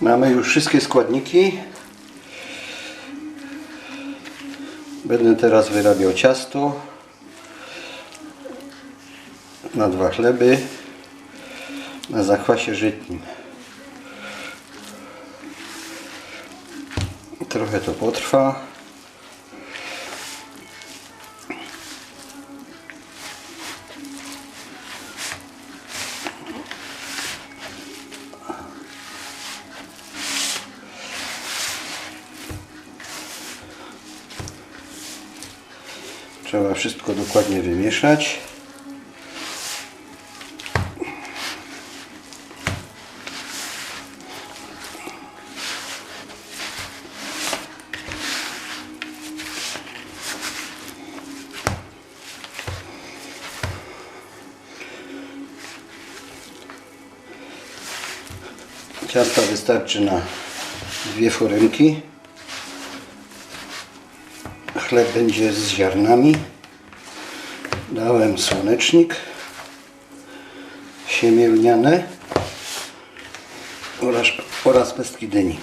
Mamy już wszystkie składniki. Będę teraz wyrabiał ciasto na dwa chleby na zakwasie żytnim. Trochę to potrwa. Trzeba wszystko dokładnie wymieszać. Ciasta wystarczy na dwie foremki. Chleb będzie z ziarnami. Dałem słonecznik, siemię lniane oraz, oraz pestki dyni.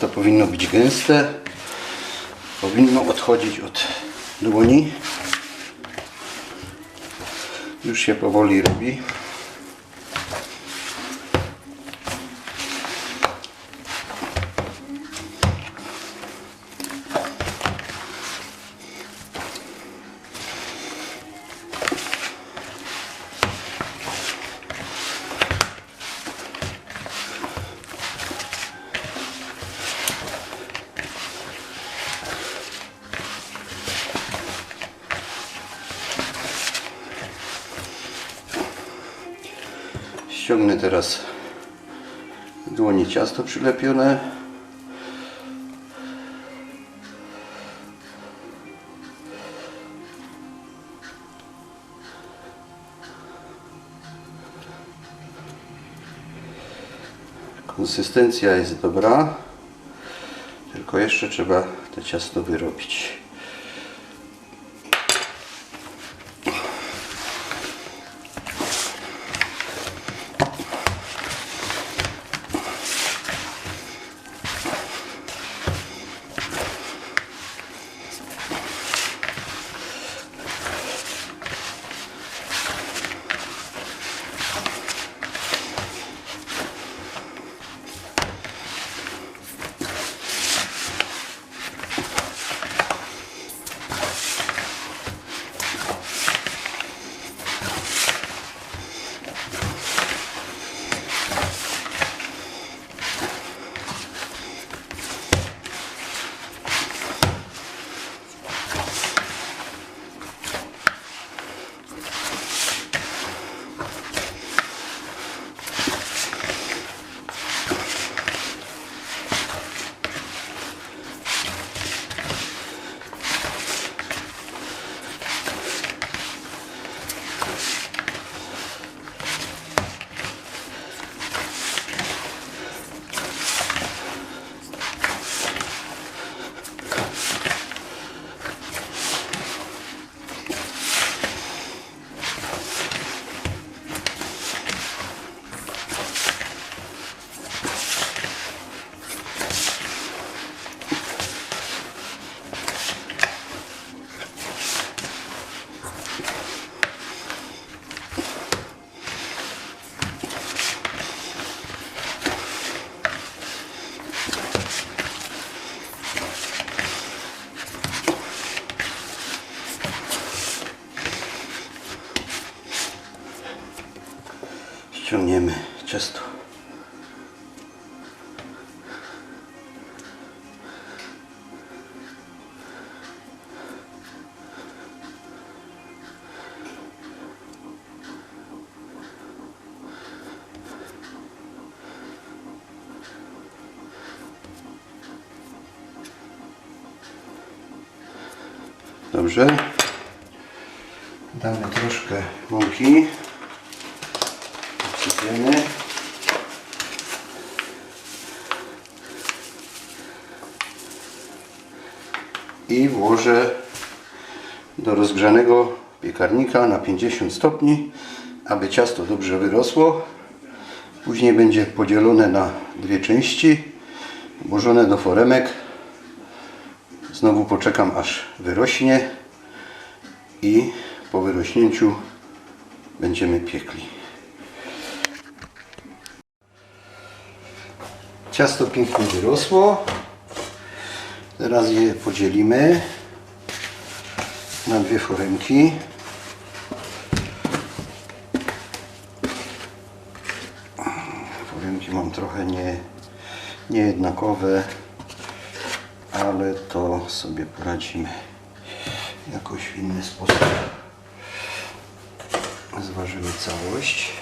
Ciasto powinno być gęste. Powinno odchodzić od dłoni. Już się powoli robi. Ściągnę teraz z dłoni ciasto przylepione. Konsystencja jest dobra, tylko jeszcze trzeba to ciasto wyrobić. Dobrze. Damy troszkę mąki. Wsypiemy. I włożę do rozgrzanego piekarnika na 50 stopni, aby ciasto dobrze wyrosło. Później będzie podzielone na dwie części, włożone do foremek. Znowu poczekam aż wyrośnie i po wyrośnięciu będziemy piekli. Ciasto pięknie wyrosło. Teraz je podzielimy na dwie foremki. Foremki mam trochę nie, niejednakowe, ale to sobie poradzimy jakoś w inny sposób. Zważymy całość.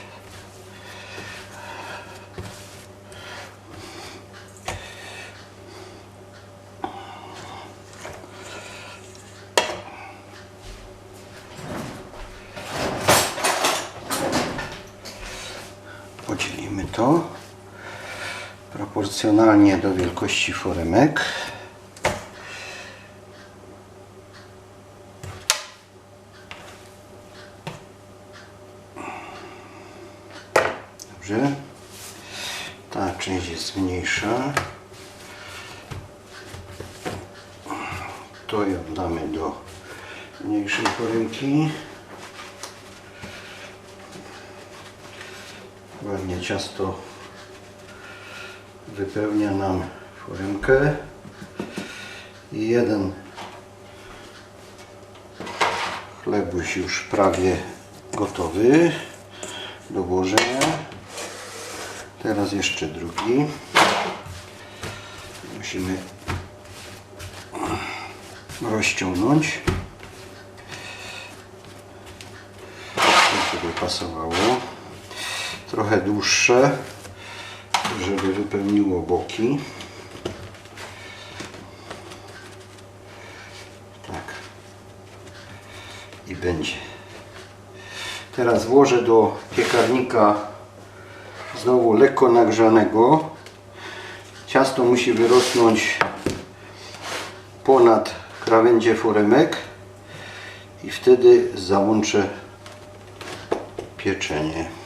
Podzielimy to proporcjonalnie do wielkości foremek. Dobrze. Ta część jest mniejsza. To ją damy do mniejszej foremki. Ładnie ciasto wypełnia nam foremkę. I jeden chlebuś już prawie gotowy do włożenia. Teraz jeszcze drugi. Musimy rozciągnąć. żeby pasowało. Trochę dłuższe, żeby wypełniło boki. Tak. I będzie. Teraz włożę do piekarnika znowu lekko nagrzanego. Ciasto musi wyrosnąć ponad krawędzie foremek i wtedy załączę pieczenie.